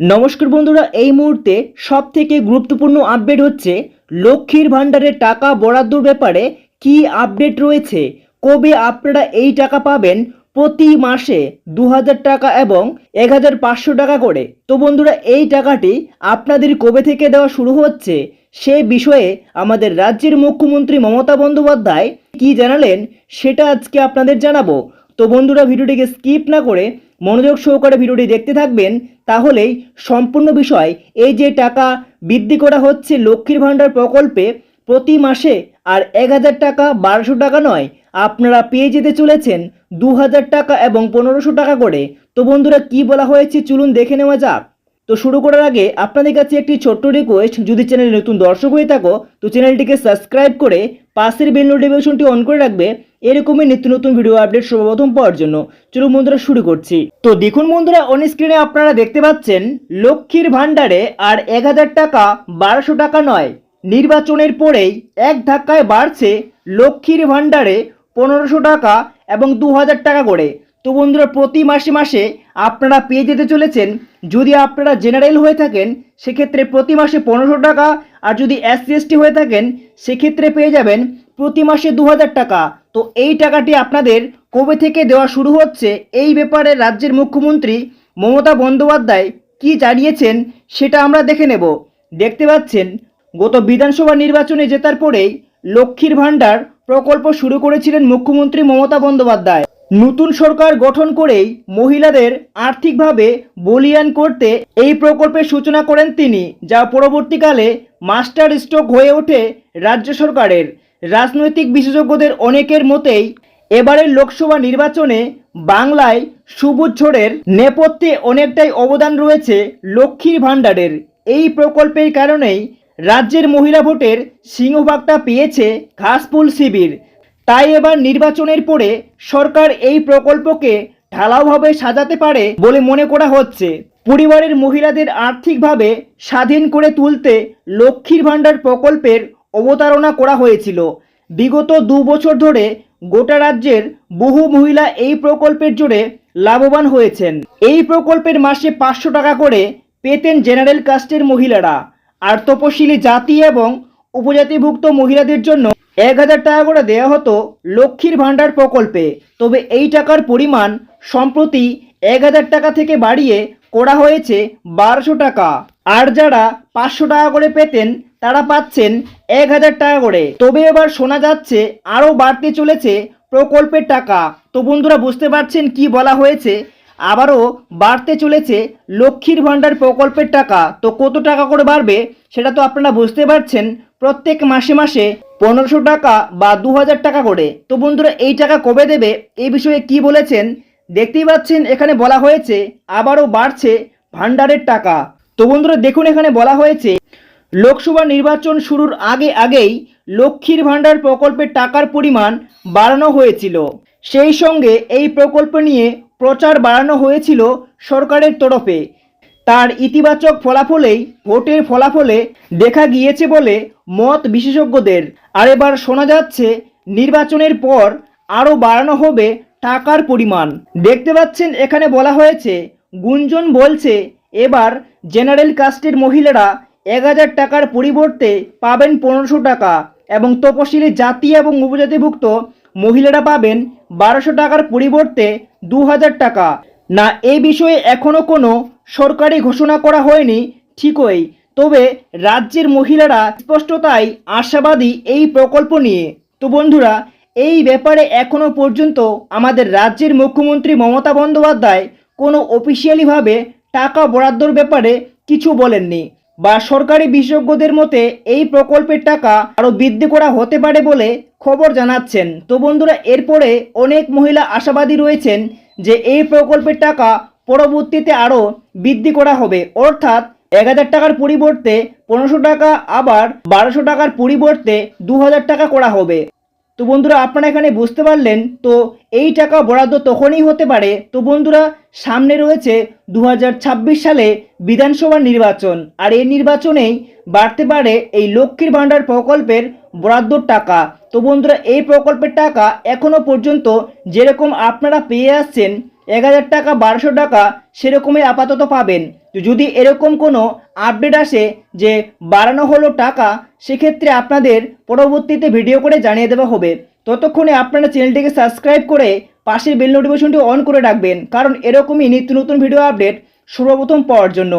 নমস্কার বন্ধুরা, এই মুহূর্তে সব থেকে গুরুত্বপূর্ণ আপডেট হচ্ছে লক্ষ্মীর ভাণ্ডারের টাকা বরাদ্দর ব্যাপারে কি আপডেট রয়েছে? কবে আপনারা এই টাকা পাবেন? প্রতি মাসে দু হাজার টাকা এবং এক হাজার পাঁচশো টাকা করে। তো বন্ধুরা, এই টাকাটি আপনাদের কবে থেকে দেওয়া শুরু হচ্ছে? সে বিষয়ে আমাদের রাজ্যের মুখ্যমন্ত্রী মমতা বন্দ্যোপাধ্যায় কি জানালেন, সেটা আজকে আপনাদের জানাব। তো বন্ধুরা ভিডিওটিকে স্কিপ না করে মনোযোগ সহকারে ভিডিওটি দেখতে থাকবেন, তাহলেই সম্পূর্ণ বিষয় এই যে টাকা বৃদ্ধি করা হচ্ছে লক্ষ্মীর ভাণ্ডার প্রকল্পে প্রতি মাসে আর এক হাজার টাকা, বারোশো টাকা নয়, আপনারা পেয়ে যেতে চলেছেন দু হাজার টাকা এবং পনেরোশো টাকা করে। তো বন্ধুরা কি বলা হয়েছে চলুন দেখে নেওয়া যাক। তো শুরু করার আগে আপনাদের কাছে একটি ছোট্ট রিকোয়েস্ট যদি চ্যানেলে নতুন দর্শক হয়ে থাকো, তো চ্যানেলটিকে সাবস্ক্রাইব করে পাশের বেল নোটিফিকেশনটি অন করে রাখবে। এরকমই নিত্য নতুন ভিডিও আপডেট সর্বপ্রথম পাওয়ার জন্য। চলুন বন্ধুরা, শুরু করছি। তো দেখুন বন্ধুরা অন স্ক্রিনে আপনারা দেখতে পাচ্ছেন, লক্ষ্মীর ভাণ্ডারে আর এক হাজার টাকা, বারোশো টাকা নয়। নির্বাচনের পরেই এক ধাক্কায় বাড়ছে লক্ষ্মীর ভাণ্ডারে পনেরোশো টাকা এবং দু হাজার টাকা করে। তো বন্ধুরা, প্রতি মাসে মাসে আপনারা পেয়ে যেতে চলেছেন। যদি আপনারা জেনারেল হয়ে থাকেন, সেক্ষেত্রে প্রতি মাসে পনেরোশো টাকা। আর যদি এসসি এসটি হয়ে থাকেন, সেক্ষেত্রে পেয়ে যাবেন প্রতি মাসে দু হাজার টাকা। তো এই টাকাটি আপনাদের কবে থেকে দেওয়া শুরু হচ্ছে, এই ব্যাপারে রাজ্যের মুখ্যমন্ত্রী মমতা বন্দ্যোপাধ্যায় কি জানিয়েছেন, সেটা আমরা দেখে নেব। দেখতে পাচ্ছেন, গত বিধানসভা নির্বাচনে জেতার পরেই লক্ষ্মীর ভাণ্ডার প্রকল্প শুরু করেছিলেন মুখ্যমন্ত্রী মমতা বন্দ্যোপাধ্যায়। নতুন সরকার গঠন করেই মহিলাদের আর্থিকভাবে বলিয়ান করতে এই প্রকল্পের সূচনা করেন তিনি, যা পরবর্তীকালে মাস্টার স্ট্রোক হয়ে ওঠে রাজ্য সরকারের। রাজনৈতিক বিশেষজ্ঞদের অনেকের মতেই এবারের লোকসভা নির্বাচনে বাংলায় সবুজ ঝড়ের নেপথ্যে অনেকটাই অবদান রয়েছে লক্ষ্মীর ভাণ্ডারের। এই প্রকল্পের কারণেই রাজ্যের মহিলা ভোটের সিংহভাগটা পেয়েছে ঘাসফুল শিবির। তাই এবার নির্বাচনের পরে সরকার এই প্রকল্পকে ঢালাওভাবে সাজাতে পারে বলে মনে করা হচ্ছে। পরিবারের মহিলাদের আর্থিকভাবে স্বাধীন করে তুলতে লক্ষ্মীর ভাণ্ডার প্রকল্পের অবতারণা করা হয়েছিল। বিগত দু বছর ধরে গোটা রাজ্যের বহু মহিলা এই প্রকল্পের জোরে লাভবান হয়েছেন। এই প্রকল্পের মাসে পাঁচশো টাকা করে পেতেন জেনারেল কাস্টের মহিলারা। আর তপশিলি জাতি এবং উপজাতিভুক্ত মহিলাদের জন্য এক হাজার টাকা করে দেওয়া হতো লক্ষ্মীর ভাণ্ডার প্রকল্পে। তবে এই টাকার পরিমাণ সম্প্রতি এক হাজার টাকা থেকে বাড়িয়ে করা হয়েছে বারোশো টাকা। আর যারা পাঁচশো টাকা করে পেতেন, তারা পাচ্ছেন এক হাজার টাকা করে। তবে এবার শোনা যাচ্ছে আরও বাড়তে চলেছে প্রকল্পের টাকা। তো বন্ধুরা, বুঝতে পারছেন কি বলা হয়েছে? আবারও বাড়তে চলেছে লক্ষ্মীর ভাণ্ডার প্রকল্পের টাকা। তো কত টাকা করে বাড়বে সেটা তো আপনারা বুঝতে পারছেন, প্রত্যেক মাসে মাসে পনেরোশো টাকা বা দু হাজার টাকা করে। তো বন্ধুরা, এই টাকা কবে দেবে? এই বিষয়ে কি বলেছেন? দেখতেই পাচ্ছেন, এখানে বলা হয়েছে আবারও বাড়ছে ভাণ্ডারের টাকা। তো বন্ধুরা, দেখুন এখানে বলা হয়েছে, লোকসভা নির্বাচন শুরুর আগে আগেই লক্ষ্মীর ভাণ্ডার প্রকল্পের টাকার পরিমাণ বাড়ানো হয়েছিল। সেই সঙ্গে এই প্রকল্প নিয়ে প্রচার বাড়ানো হয়েছিল সরকারের তরফে। তার ইতিবাচক ফলাফলেই ভোটের ফলাফলে দেখা গিয়েছে বলে মত বিশেষজ্ঞদের। আর এবার শোনা যাচ্ছে, নির্বাচনের পর আরও বাড়ানো হবে টাকার পরিমাণ। দেখতে পাচ্ছেন, এখানে বলা হয়েছে, গুঞ্জন বলছে, এবার জেনারেল কাস্টের মহিলারা এক হাজার টাকার পরিবর্তে পাবেন পনেরোশো টাকা এবং তপশিলি জাতি এবং উপজাতিভুক্ত মহিলারা পাবেন বারোশো টাকার পরিবর্তে দু হাজার টাকা। না এই বিষয়ে এখনও কোনো সরকারি ঘোষণা করা হয়নি, ঠিকই। তবে রাজ্যের মহিলারা স্পষ্টতাই আশাবাদী এই প্রকল্প নিয়ে। তো বন্ধুরা, এই ব্যাপারে এখনও পর্যন্ত আমাদের রাজ্যের মুখ্যমন্ত্রী মমতা বন্দ্যোপাধ্যায় কোনো অফিসিয়ালিভাবে টাকা বরাদ্দর ব্যাপারে কিছু বলেননি। বা সরকারি বিশেষজ্ঞদের মতে, এই প্রকল্পের টাকা আরও বৃদ্ধি করা হতে পারে বলে খবর জানাচ্ছেন। তো বন্ধুরা, এরপরে অনেক মহিলা আশাবাদী রয়েছেন যে এই প্রকল্পের টাকা পরবর্তীতে আরও বৃদ্ধি করা হবে। অর্থাৎ এক হাজার টাকার পরিবর্তে পনেরোশো টাকা, আবার বারোশো টাকার পরিবর্তে দু হাজার টাকা করা হবে। তো বন্ধুরা, আপনারা এখানে বুঝতে পারলেন, তো এই টাকা বরাদ্দ তখনই হতে পারে, তো বন্ধুরা, সামনে রয়েছে দু হাজার ছাব্বিশ সালে বিধানসভা নির্বাচন, আর এই নির্বাচনেই বাড়তে পারে এই লক্ষ্মীর ভাণ্ডার প্রকল্পের বরাদ্দর টাকা। তো বন্ধুরা, এই প্রকল্পের টাকা এখনও পর্যন্ত যেরকম আপনারা পেয়ে আসছেন এক হাজার টাকা, বারোশো টাকা, সেরকমই আপাতত পাবেন। যদি এরকম কোনো আপডেট আসে যে বাড়ানো হলো টাকা, সেক্ষেত্রে আপনাদের পরবর্তীতে ভিডিও করে জানিয়ে দেওয়া হবে। ততক্ষণে আপনারা চ্যানেলটিকে সাবস্ক্রাইব করে পাশের বেল নোটিফিকেশনটি অন করে রাখবেন, কারণ এরকমই নিত্য নতুন ভিডিও আপডেট সর্বপ্রথম পাওয়ার জন্য।